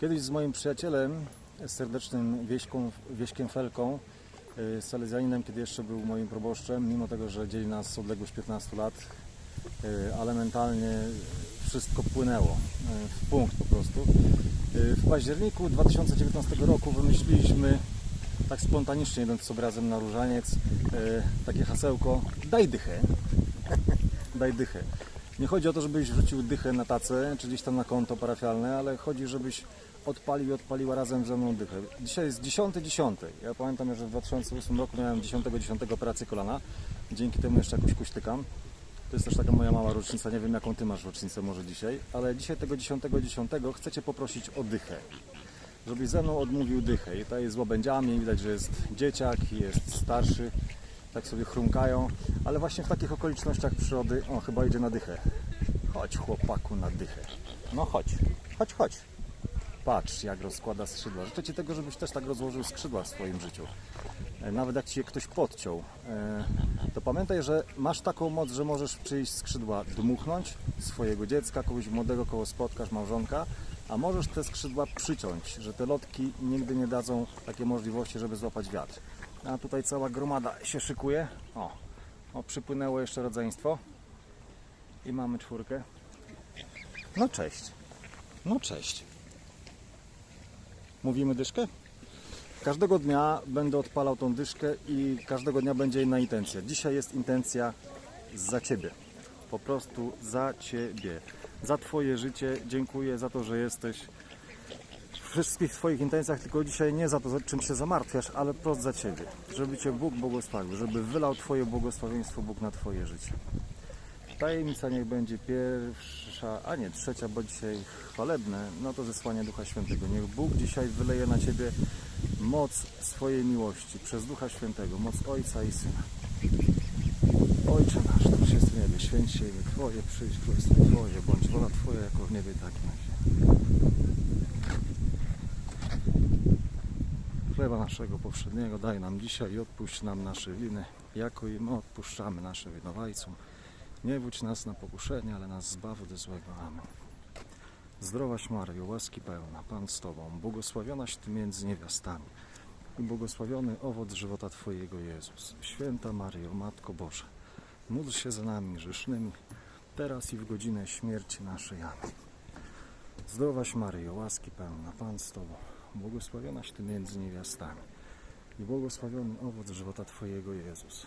Kiedyś z moim przyjacielem, serdecznym Wieśką, Wieśkiem Felką, y, salezjaninem, kiedy jeszcze był moim proboszczem, mimo tego, że dzieli nas odległość 15 lat, y, ale mentalnie wszystko płynęło y, w punkt po prostu. W październiku 2019 roku wymyśliliśmy tak spontanicznie idąc sobie razem na różaniec takie hasełko daj dychę. daj dychę. Nie chodzi o to, żebyś wrzucił dychę na tacę, czy gdzieś tam na konto parafialne, ale chodzi, żebyś odpalił i odpaliła razem ze mną dychę. Dzisiaj jest 10.10. Ja pamiętam, że w 2008 roku miałem 10.10 operację kolana. Dzięki temu jeszcze jakoś kuśtykam. To jest też taka moja mała rocznica. Nie wiem, jaką ty masz rocznicę może dzisiaj, ale dzisiaj tego 10.10 chcę cię poprosić o dychę. Żebyś ze mną odmówił dychę. I tutaj z łabędziami widać, że jest dzieciak, jest starszy. Tak sobie chrumkają, ale właśnie w takich okolicznościach przyrody, o chyba idzie na dychę. Chodź chłopaku na dychę. No chodź, chodź, chodź. Patrz jak rozkłada skrzydła. Życzę Ci tego, żebyś też tak rozłożył skrzydła w swoim życiu. E, Nawet jak Ci je ktoś podciął, e, to pamiętaj, że masz taką moc, że możesz przyjść skrzydła dmuchnąć swojego dziecka, kogoś młodego, kogo spotkasz, małżonka, a możesz te skrzydła przyciąć, że te lotki nigdy nie dadzą takiej możliwości, żeby złapać wiatr. A tutaj cała gromada się szykuje. O, o przypłynęło jeszcze rodzeństwo. I mamy czwórkę. No cześć. No cześć. Mówimy dyszkę? Każdego dnia będę odpalał tą dyszkę i każdego dnia będzie inna intencja. Dzisiaj jest intencja za Ciebie. Po prostu za Ciebie. Za Twoje życie. Dziękuję za to, że jesteś w wszystkich Twoich intencjach, tylko dzisiaj nie za to, czym się zamartwiasz, ale prost za Ciebie. Żeby Cię Bóg błogosławił, żeby wylał Twoje błogosławieństwo Bóg na Twoje życie. Tajemnica niech będzie pierwsza, a nie trzecia, bo dzisiaj chwalebne, no to zesłanie Ducha Świętego. Niech Bóg dzisiaj wyleje na Ciebie moc swojej miłości przez Ducha Świętego, moc Ojca i Syna. Ojcze nasz, któryś jest w niebie, święć się imię Twoje, przyjdź królestwo Twoje, bądź wola Twoja jako w niebie, tak na ziemi. Chleba naszego powszedniego daj nam dzisiaj i odpuść nam nasze winy, jako i my odpuszczamy naszym winowajcom. Nie wódź nas na pokuszenie, ale nas zbaw od złego. Amen. Zdrowaś Maryjo, łaski pełna, Pan z Tobą, błogosławionaś Ty między niewiastami i błogosławiony owoc żywota Twojego Jezus. Święta Maryjo, Matko Boża, módl się za nami grzesznymi, teraz i w godzinę śmierci naszej. Amen. Zdrowaś Maryjo, łaski pełna, Pan z Tobą, błogosławionaś Ty między niewiastami i błogosławiony owoc żywota Twojego Jezus.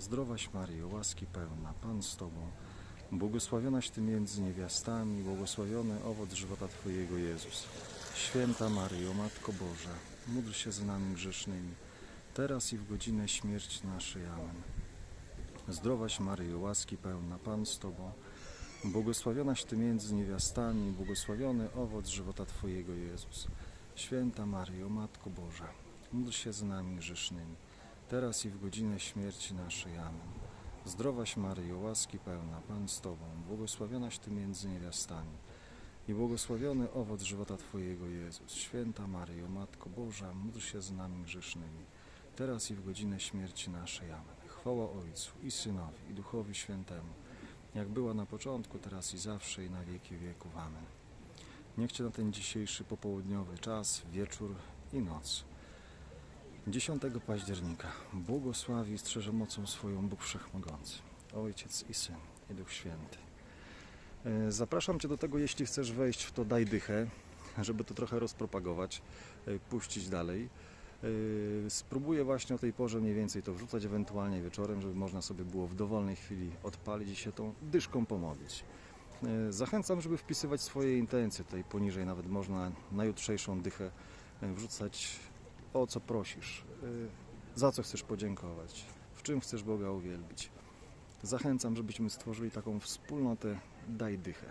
Zdrowaś Maryjo, łaski pełna, Pan z Tobą, błogosławionaś Ty między niewiastami, błogosławiony owoc żywota Twojego Jezus. Święta Maryjo, Matko Boża, módl się za nami grzesznymi, teraz i w godzinę śmierci naszej. Amen. Zdrowaś Maryjo, łaski pełna, Pan z Tobą, błogosławionaś Ty między niewiastami, błogosławiony owoc żywota Twojego Jezus. Święta Maryjo, Matko Boża, módl się za nami grzesznymi, teraz i w godzinę śmierci naszej. Amen. Zdrowaś Maryjo, łaski pełna, Pan z Tobą, błogosławionaś Ty między niewiastami i błogosławiony owoc żywota Twojego Jezus. Święta Maryjo, Matko Boża, módl się z nami grzesznymi, teraz i w godzinę śmierci naszej. Amen. chwała Ojcu i Synowi i Duchowi Świętemu, jak była na początku, teraz i zawsze i na wieki wieków. Amen. Niech Cię na ten dzisiejszy popołudniowy czas, wieczór i noc 10 października błogosławi strzeże mocą swoją Bóg Wszechmogący, Ojciec i Syn i Duch Święty. E, Zapraszam Cię do tego, jeśli chcesz wejść w to daj dychę, żeby to trochę rozpropagować, e, puścić dalej. E, Spróbuję właśnie o tej porze mniej więcej to wrzucać, ewentualnie wieczorem, żeby można sobie było w dowolnej chwili odpalić i się tą dyszką pomodlić. Zachęcam, żeby wpisywać swoje intencje. Tutaj poniżej nawet można na jutrzejszą dychę wrzucać o co prosisz, e, za co chcesz podziękować, w czym chcesz Boga uwielbić. Zachęcam, żebyśmy stworzyli taką wspólnotę Daj Dychę.